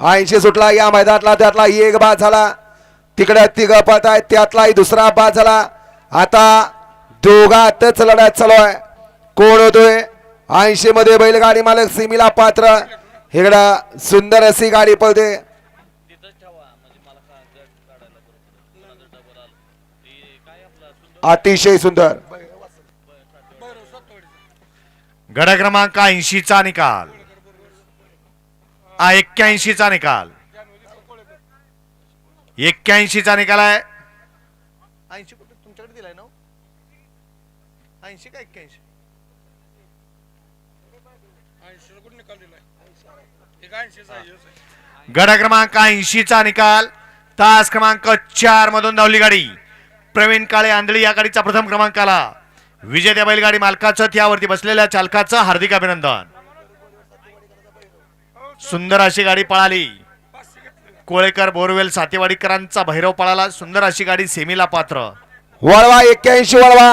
ऐंशी सुटला या मैदानातला त्यातला एक बाद झाला. तिकडे तिघ पात आहेत त्यातलाही दुसरा बाद झाला. आता दोघातच लढत चालू आहे. कोण होतोय? ऐंशी मध्ये बैलगाडी मालक सिमीला पात्र. इकडं सुंदर अशी गाडी पळते. अतिशय सुंदर. गड क्रमांक ऐंशीचा निकाल. एक्क्याऐंशीचा निकाल. एक्क्याऐंशीचा निकाल आहे. ऐंशी कुठे? तुमच्याकडे दिलाय ना ऐंशी का एक्क्याऐंशी? गड क्रमांक ऐंशीचा निकाल. तास क्रमांक चार मधून धावली गाडी. प्रवीण काळे आंधळी या गाडीचा प्रथम क्रमांक आला विजेत्या बैलगाडी मालकाचं त्यावरती बसलेल्या चालकाचं हार्दिक अभिनंदन. सुंदर अशी गाडी पळाली. कोळेकर बोरवेल सातेवाडीकरांचा भैरव पळाला. सुंदर अशी गाडी सेमीला पात्र. वळवा एक्क्याऐंशी वळवा.